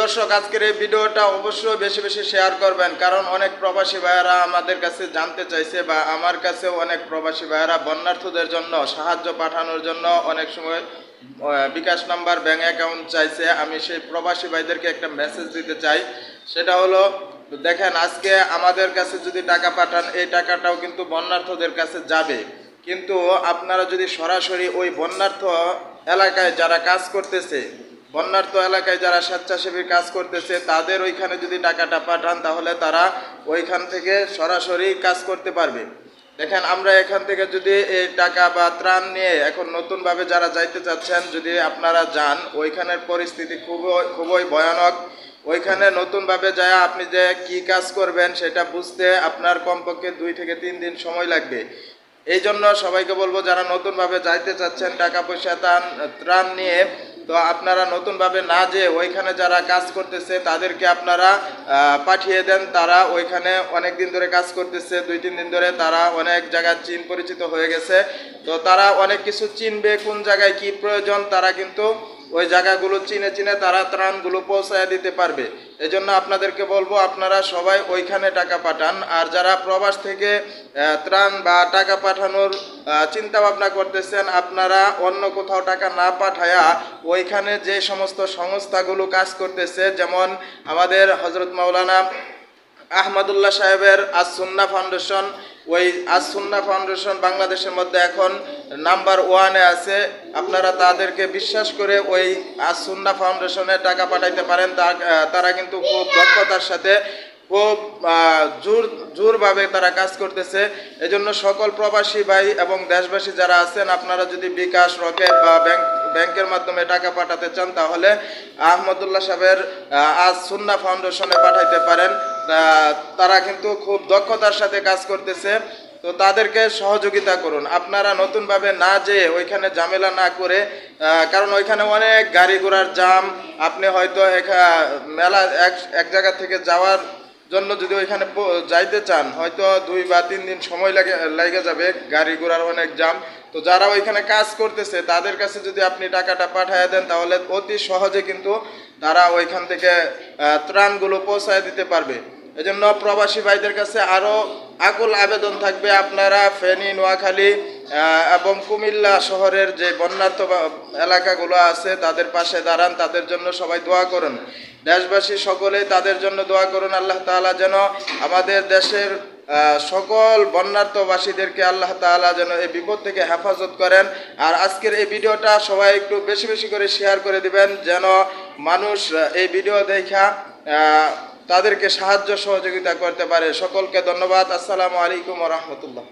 দর্শক, আজকের এই ভিডিওটা অবশ্যই বেশি বেশি শেয়ার করবেন। কারণ অনেক প্রবাসী ভাইয়েরা আমাদের কাছে জানতে চাইছে বা আমার কাছেও অনেক প্রবাসী ভাইয়েরা বন্যার্থদের জন্য, সাহায্য পাঠানোর জন্য অনেক সময় বিকাশ নাম্বার ব্যাঙ্ক অ্যাকাউন্ট চাইছে। আমি সেই প্রবাসী ভাইদেরকে একটা মেসেজ দিতে চাই। সেটা হলো, দেখেন, আজকে আমাদের কাছে যদি টাকা পাঠান, এই টাকাটাও কিন্তু বন্যার্থদের কাছে যাবে। কিন্তু আপনারা যদি সরাসরি ওই বন্যার্থ এলাকায় যারা কাজ করতেছে বন্যার্থ এলাকায় যারা স্বেচ্ছাসেবী কাজ করতেছে, তাদের ওইখানে যদি টাকাটা পাঠান, তাহলে তারা ওইখান থেকে সরাসরি কাজ করতে পারবে। দেখেন, আমরা এখান থেকে যদি এই টাকা বা ত্রাণ নিয়ে এখন নতুনভাবে যারা যাইতে চাচ্ছেন, যদি আপনারা যান, ওইখানের পরিস্থিতি খুবই খুবই ভয়ানক। ওইখানে নতুনভাবে যায় আপনি যে কি কাজ করবেন, সেটা বুঝতে আপনার কমপক্ষে দুই থেকে তিন দিন সময় লাগবে। এই জন্য সবাইকে বলব, যারা নতুনভাবে যাইতে চাচ্ছেন, টাকা পয়সা, ত্রাণ ত্রাণ নিয়ে তো আপনারা নতুনভাবে না যে ওইখানে যারা কাজ করতেছে, তাদেরকে আপনারা পাঠিয়ে দেন। তারা ওইখানে অনেক দিন ধরে কাজ করতেছে, দুই, তিন দিন ধরে তারা অনেক জায়গায় চিন পরিচিত হয়ে গেছে। তো তারা অনেক কিছু চিনবে, কোন জায়গায় কি প্রয়োজন, তারা কিন্তু ওই জায়গাগুলো চিনে চিনে তারা ত্রাণগুলো পৌঁছায় দিতে পারবে। এই জন্য আপনাদেরকে বলব, আপনারা সবাই ওইখানে টাকা পাঠান। আর যারা প্রবাস থেকে ত্রাণ বা টাকা পাঠানোর চিন্তা ভাবনা করতেছেন, আপনারা অন্য কোথাও টাকা না পাঠায়া ওইখানে যে সমস্ত সংস্থাগুলো কাজ করতেছে, যেমন আমাদের হজরত মাওলানা আহমদুল্লাহ সাহেবের আসুন্না ফাউন্ডেশন ওই আসুন্না ফাউন্ডেশন বাংলাদেশের মধ্যে এখন নাম্বার ওয়ানে আছে। আপনারা তাদেরকে বিশ্বাস করে ওই আসুন্না ফাউন্ডেশনে টাকা পাঠাইতে পারেন। তারা কিন্তু খুব দক্ষতার সাথে খুব জোর, জোরভাবে তারা কাজ করতেছে। এজন্য সকল প্রবাসী ভাই এবং দেশবাসী যারা আছেন, আপনারা যদি বিকাশ, রকেট বা ব্যাংক, ব্যাংকের মাধ্যমে টাকা পাঠাতে চান, তাহলে আহমদুল্লাহ সাহেবের আজ সুন্না ফাউন্ডেশনে পাঠাইতে পারেন। তারা কিন্তু খুব দক্ষতার সাথে কাজ করতেছে। তো তাদেরকে সহযোগিতা করুন। আপনারা নতুনভাবে না যেয়ে ওইখানে ঝামেলা না করে কারণ ওইখানে অনেক গাড়ি ঘোড়ার জাম। আপনি হয়তো মেলা এক এক জায়গা থেকে যাওয়ার জন্য যদি ওইখানে যাইতে চান, হয়তো দুই বা তিন দিন সময় লাগে, লেগে যাবে গাড়ি ঘোড়ার অনেক জাম। তো যারা ওইখানে কাজ করতেছে, তাদের কাছে যদি আপনি টাকাটা পাঠিয়ে দেন, তাহলে অতি সহজে কিন্তু তারা ওইখান থেকে ত্রাণগুলো পৌঁছায় দিতে পারবে। এজন্য প্রবাসী ভাইদের কাছে আরও আকুল আবেদন থাকবে আপনারা ফেনী, নোয়াখালী এবং কুমিল্লা শহরের যে বন্যার্থ এলাকাগুলো আছে, তাদের পাশে দাঁড়ান, তাদের জন্য সবাই দোয়া করুন। দেশবাসী সকলেই তাদের জন্য দোয়া করুন, আল্লাহ তাআলা যেন আমাদের দেশের সকল বন্যার্থবাসীদেরকে আল্লাহ তাআলা যেন এই বিপদ থেকে হেফাজত করেন। আর আজকের এই ভিডিওটা সবাই একটু বেশি বেশি করে শেয়ার করে দিবেন, যেন মানুষ এই ভিডিও দেখা তাদেরকে সাহায্য সহযোগিতা করতে পারে। সকলকে ধন্যবাদ। আসসালামু আলাইকুম রহমতুল্লাহ।